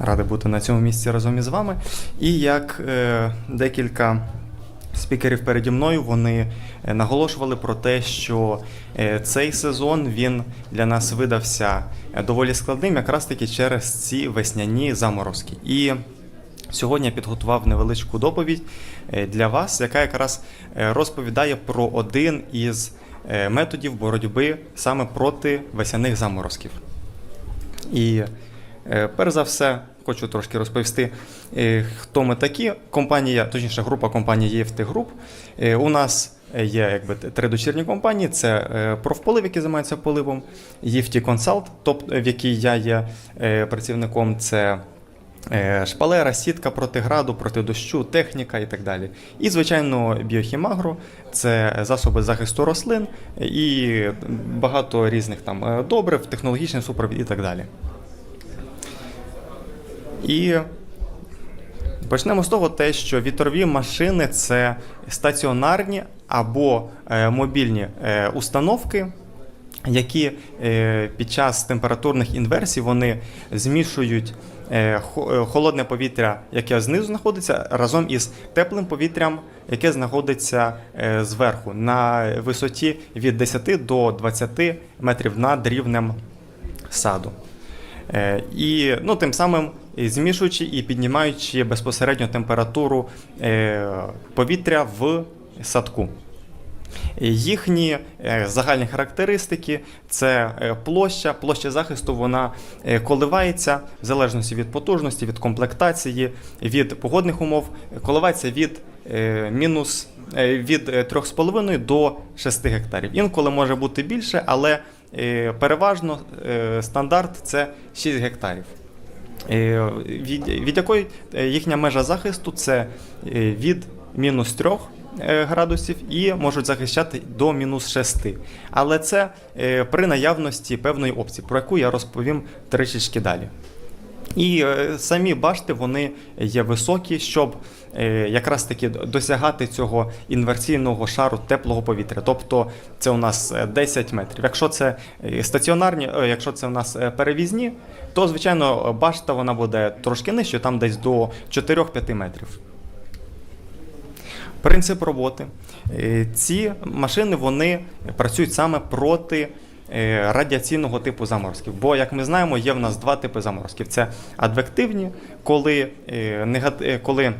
Радий бути на цьому місці разом із вами. І як е, декілька спікерів переді мною вони е, наголошували про те, що е, цей сезон він для нас видався е, доволі складним, якраз таки через ці весняні заморозки. І Сьогодні я підготував невеличку доповідь для вас, яка якраз розповідає про один із методів боротьби саме проти весняних заморозків. І перш за все, хочу трошки розповісти, е, хто ми такі. Компанія, точніше, група компанії EFT Group. Е, У нас є якби три дочірні компанії: це е, профполив, який займається поливом, EFT Consult, тобто в якій я є е, працівником. Це е, Шпалера, сітка проти граду, проти дощу, техніка і так далі. І, звичайно, біохімагро це засоби захисту рослин і багато різних там е, добрив, технологічний супровід і так далі. І почнемо з того, те, що вітрові машини це стаціонарні або е, мобільні е, установки, які е, під час температурних інверсій вони змішують холодне повітря, яке знизу знаходиться, разом із теплим повітрям, яке знаходиться зверху на висоті від 10 до 20 метрів над рівнем саду. І ну, тим самим змішуючи і піднімаючи безпосередньо температуру е, повітря в садку. Їхні е, загальні характеристики це е, площа. Площа захисту вона коливається в залежності від потужності, від комплектації, від погодних умов, коливається від мінус від е, 3,5 до 6 гектарів. Інколи може бути більше, але переважно стандарт це 6 гектарів. Е, Від, від якої е, їхня межа захисту це е, від мінус 3 е, градусів і можуть захищати до мінус 6. Але це при наявності певної опції, про яку я розповім трішечки далі. І е, самі башти вони є високі, щоб е, якраз таки досягати цього інверсійного шару теплого повітря. Тобто це у нас е, 10 метрів. Якщо це е, стаціонарні, е, якщо це у нас е, перевізні, то звичайно башта вона буде трошки нижче, там десь до 4-5 метрів. Принцип роботи. Е, Ці машини вони працюють саме проти е, радіаційного типу заморозків. Бо, як ми знаємо, є в нас два типи заморозків: це адвективні, коли, е, е, коли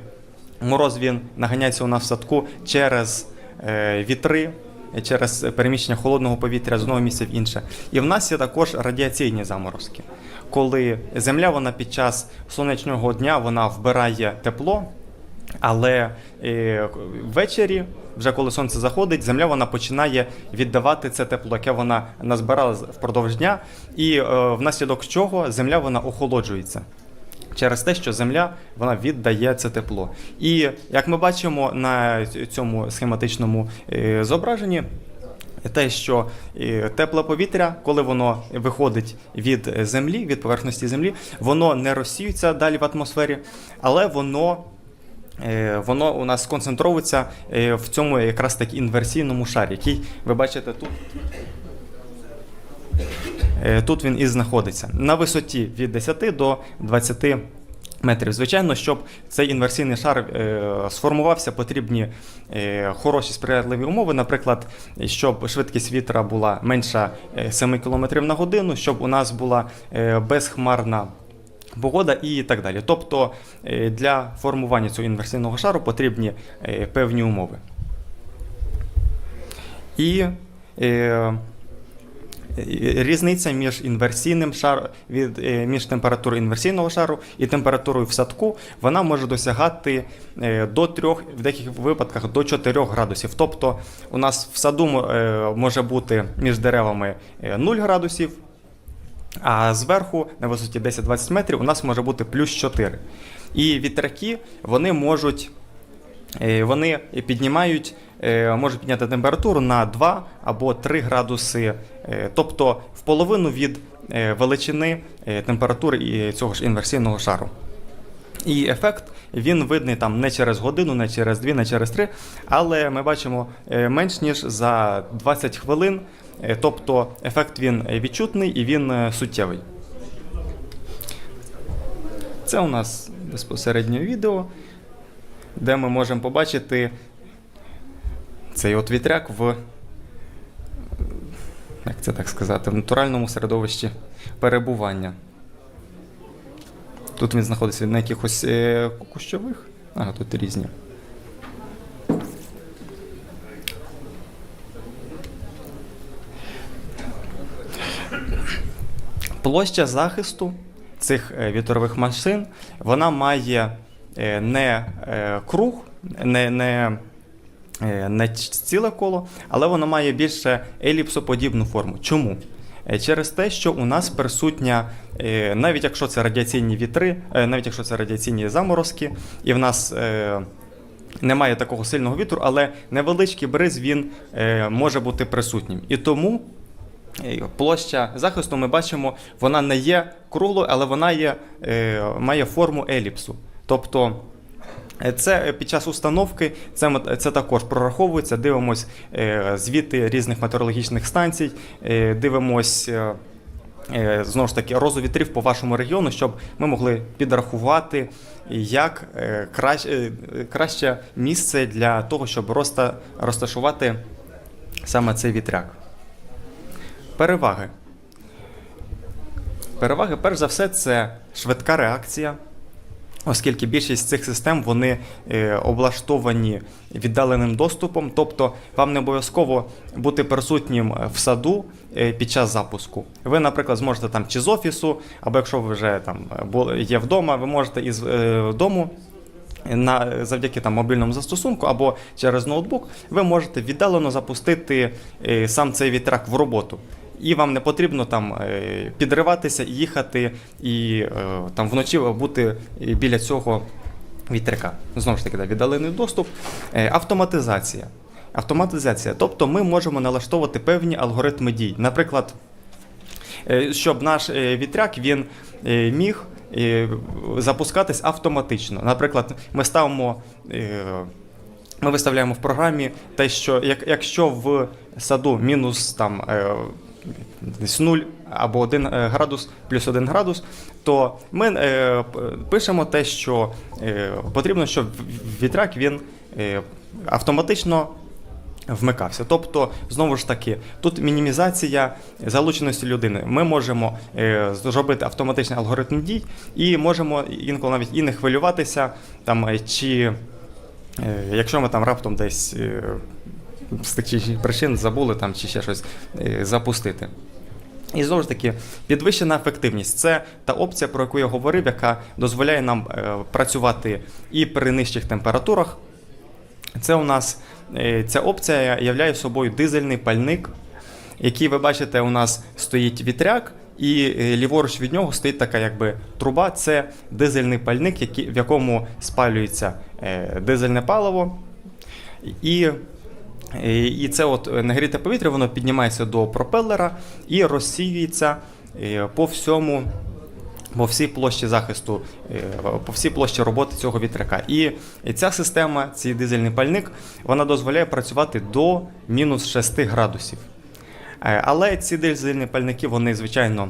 мороз він наганяється у нас в садку через е, вітри. Через переміщення холодного повітря з одного місця в інше. І в нас є також радіаційні заморозки, коли земля вона під час сонячного дня вона вбирає тепло, але е, ввечері, вже коли сонце заходить, земля вона починає віддавати це тепло, яке вона назбирала впродовж дня, і е, внаслідок чого земля вона охолоджується. Через те, що земля вона віддає це тепло. І як ми бачимо на цьому схематичному е, зображенні, те, що е, тепле повітря, коли воно виходить від землі, від поверхності землі, воно не розсіюється далі в атмосфері, але воно Воно у нас сконцентровується е, в цьому якраз таки інверсійному шарі, який ви бачите тут. Е, Тут він і знаходиться на висоті від 10 до 20 метрів. Звичайно, щоб цей інверсійний шар е, сформувався, потрібні е, хороші сприятливі умови. Наприклад, щоб швидкість вітра була менша е, 7 км на годину, щоб у нас була е, безхмарна погода і так далі. Тобто е, для формування цього інверсійного шару потрібні е, певні умови. І е, Різниця між інверсійним шаром від між температурою інверсійного шару і температурою в садку вона може досягати до 3, в деяких випадках до 4 градусів. Тобто у нас в саду може бути між деревами е, 0 градусів, а зверху на висоті 10-20 метрів у нас може бути плюс 4. І вітряки вони можуть е, вони піднімають, е, можуть підняти температуру на 2 або 3 градуси, е, тобто в половину від величини температури цього ж інверсійного шару. І ефект він видний там не через годину, не через дві, не через три, але ми бачимо менш ніж за 20 хвилин. Е, Тобто ефект він відчутний і він е, суттєвий. Це у нас безпосередньо відео, де ми можемо побачити цей от вітряк в, як це так сказати, в натуральному середовищі перебування. Тут він знаходиться на якихось е, кущових. Ага, тут різні. Площа захисту цих е, вітрових машин вона має е, не е, круг, не, не, не ціле коло, але вона має більше еліпсоподібну форму. Чому? Через те, що у нас присутня, навіть якщо це радіаційні вітри, навіть якщо це радіаційні заморозки, і в нас немає такого сильного вітру, але невеличкий бриз він може бути присутнім. І тому площа захисту ми бачимо, вона не є круглою, але вона є, е, має форму еліпсу. Тобто е, це під час установки це, це також прораховується. Дивимось е, звіти різних метеорологічних станцій, е, дивимось. е, е, Знову ж таки, розу вітрів по вашому регіону, щоб ми могли підрахувати, як е, краще, е, краще місце для того, щоб розташувати саме цей вітряк. Переваги. Переваги, перш за все, це швидка реакція, оскільки більшість цих систем вони е, облаштовані віддаленим доступом, тобто вам не обов'язково бути присутнім е, в саду е, під час запуску. Ви, наприклад, зможете там чи з офісу, або якщо ви вже там є вдома, ви можете із дому на завдяки там мобільному застосунку або через ноутбук, ви можете віддалено запустити сам цей вітрак в роботу. І вам не потрібно там е, підриватися, їхати і е, там вночі бути біля цього вітряка. Знову ж таки, да, віддалений доступ. Е, Автоматизація. Автоматизація. Тобто ми можемо налаштовувати певні алгоритми дій. Наприклад, щоб наш вітряк він міг запускатись автоматично. Наприклад, ми ставимо. Ми виставляємо в програмі те, що як, якщо в саду мінус там десь 0 або 1 градус плюс 1 градус, то ми е, пишемо те, що е, потрібно, щоб вітряк він е, автоматично вмикався. Тобто, знову ж таки, тут мінімізація залученості людини. Ми можемо е, зробити автоматичний алгоритм дій і можемо інколи навіть і не хвилюватися, там, е, чи е, якщо ми там раптом десь е, з тих чи причин забули там, чи ще щось е, запустити. І знову ж таки, підвищена ефективність це та опція, про яку я говорив, яка дозволяє нам е, працювати і при нижчих температурах. Це у нас е, ця опція являє собою дизельний пальник, який ви бачите, у нас стоїть вітряк, і ліворуч від нього стоїть така якби труба. Це дизельний пальник, в якому спалюється дизельне паливо. І, і це от е, нагріте повітря, воно піднімається до пропелера і розсіюється е, по всьому. По всій площі захисту, е, по всій площі роботи цього вітряка. І ця система, цей дизельний пальник, вона дозволяє працювати до мінус 6 градусів. Е, Але ці дизельні пальники, вони, звичайно,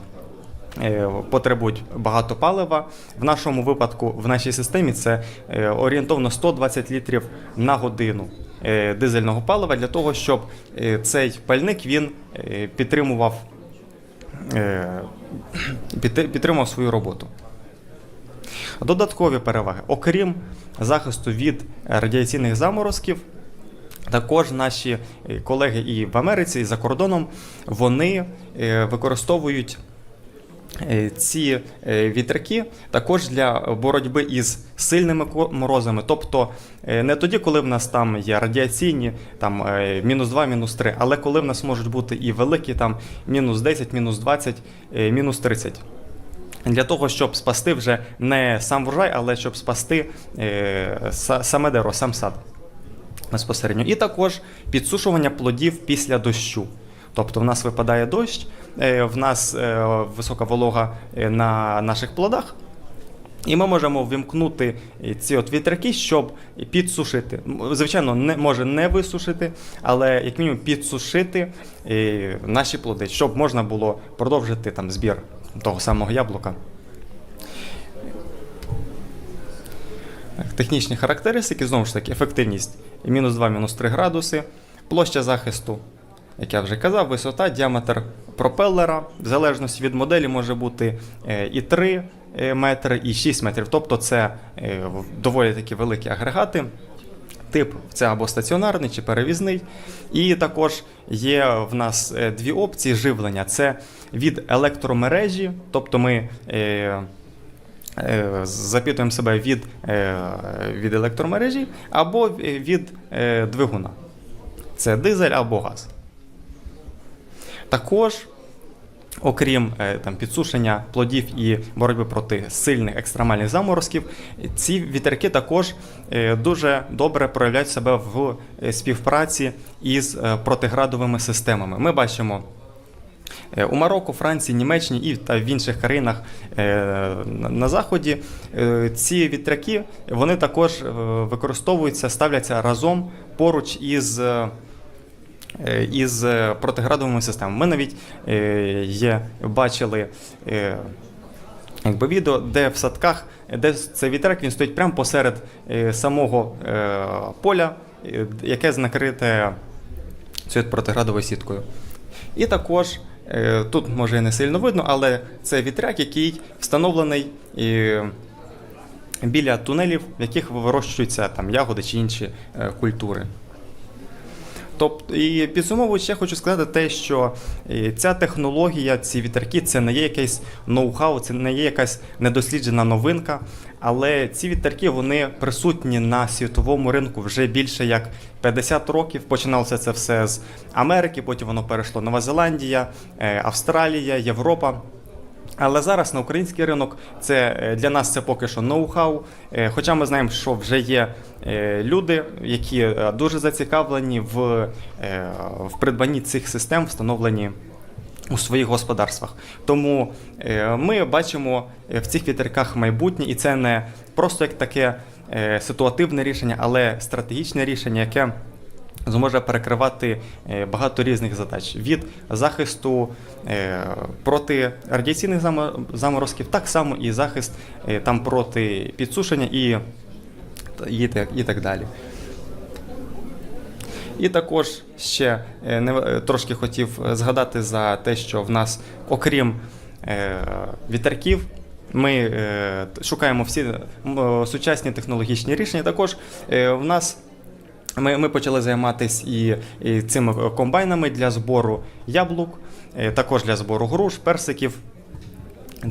е, потребують багато палива. В нашому випадку, в нашій системі, це е, орієнтовно 120 літрів на годину е, дизельного палива для того, щоб е, цей пальник він е, підтримував, е, підтримував свою роботу. Додаткові переваги. Окрім захисту від радіаційних заморозків, також наші е, колеги і в Америці, і за кордоном вони е, використовують е, ці е, вітряки також для боротьби із сильними морозами. Тобто е, не тоді, коли в нас там є радіаційні, там е, мінус 2, мінус 3, але коли в нас можуть бути і великі, там мінус 10, мінус 20, е, мінус 30. Для того, щоб спасти вже не сам врожай, але щоб спасти е, саме дерево, сам сад безпосередньо. І також підсушування плодів після дощу. Тобто в нас випадає дощ, е, в нас е, висока волога е, на наших плодах. І ми можемо вимкнути е, ці от вітряки, щоб підсушити. Звичайно, не може не висушити, але як мінімум підсушити е, наші плоди, щоб можна було продовжити там збір того самого яблука. Технічні характеристики, знову ж таки, ефективність мінус 2, мінус 3 градуси, площа захисту, як я вже казав, висота, діаметр пропелера, в залежності від моделі може бути е, і 3 е, метри, і 6 метрів. Тобто це е, доволі такі великі агрегати. Тип це або стаціонарний чи перевізний. І також є в нас дві опції живлення: це від електромережі, тобто ми е, е, запитуємо себе від, е, від електромережі, або від е, двигуна. Це дизель або газ. Також, окрім е, там, підсушення плодів і боротьби проти сильних екстремальних заморозків, ці вітерки також е, дуже добре проявляють себе в е, співпраці із протиградовими системами. Ми бачимо. У Марокко, Франції, Німеччині і та в інших країнах на- заході ці вітряки вони також використовуються, ставляться разом поруч із. Е, Із е, протиградовими системами. Ми навіть е, є, бачили якби відео, де в садках, де цей вітряк він стоїть прямо посеред самого поля, яке накрите цією протиградовою сіткою. І також тут може не сильно видно, але це вітряк, який встановлений біля тунелів, в яких вирощуються там ягоди чи інші культури. Тобто, і підсумовуючи, я хочу сказати те, що е, ця технологія, ці вітерки, це не є якесь ноу-хау, це не є якась недосліджена новинка. Але ці вітерки вони присутні на світовому ринку вже більше як 50 років. Починалося це все з Америки, потім воно перейшло Нова Зеландія, е, Австралія, Європа. Але зараз на український ринок це е, для нас це поки що ноу-хау. Е, Хоча ми знаємо, що вже є е, люди, які дуже зацікавлені в, в придбанні цих систем, встановлені у своїх господарствах. Тому ми бачимо в цих вітерках майбутнє, і це не просто як таке ситуативне рішення, але стратегічне рішення, яке зможе перекривати е, багато різних задач від захисту е, проти радіаційних замо- заморозків, так само і захист е, там проти підсушення і, і, так- і так далі. І також ще не- трошки хотів згадати за те, що в нас, окрім вітерків, ми шукаємо всі сучасні технологічні рішення. Також в нас ми, ми почали займатися і, і цими комбайнами для збору яблук, е, також для збору груш, персиків.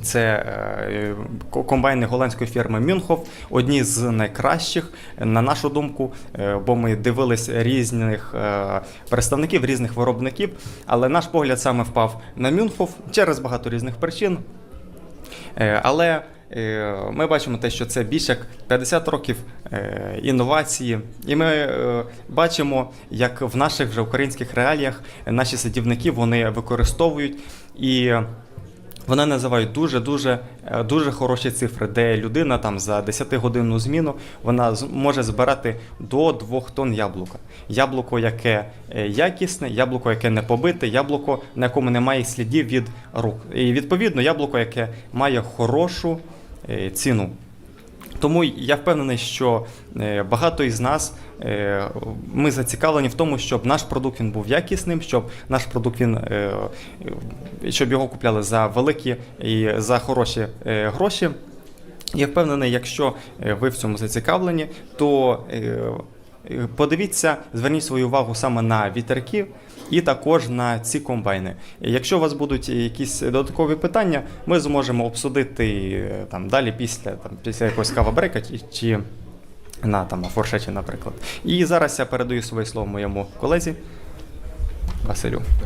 Це е, комбайни голландської фірми Мюнхов, одні з найкращих, на нашу думку, е, бо ми дивились різних представників, різних виробників. Але наш погляд саме впав на Мюнхов через багато різних причин. Але ми бачимо те, що це більше як 50 років е, інновації, і ми е, бачимо, як в наших вже українських реаліях наші садівники вони використовують і. Вони називають дуже дуже е, дуже хороші цифри, де людина там за 10-годинну зміну вона може збирати до 2 тонн яблука. Яблуко, яке е, якісне, яблуко, яке не побите, яблуко, на якому немає слідів від рук. І відповідно яблуко, яке має хорошу е, ціну. Тому я впевнений, що е, багато із нас е, ми зацікавлені в тому, щоб наш продукт він був якісним, щоб наш продукт він е, е, щоб його купляли за великі і за хороші е, гроші. Я впевнений, якщо е, ви в цьому зацікавлені, то е, е, подивіться, зверніть свою увагу саме на вітерки і також на ці комбайни. Якщо у вас будуть якісь додаткові питання, ми зможемо обсудити е, там далі після там після якогось кавабрека чи, на там форшеті, наприклад. І зараз я передаю своє слово моєму колезі Василю.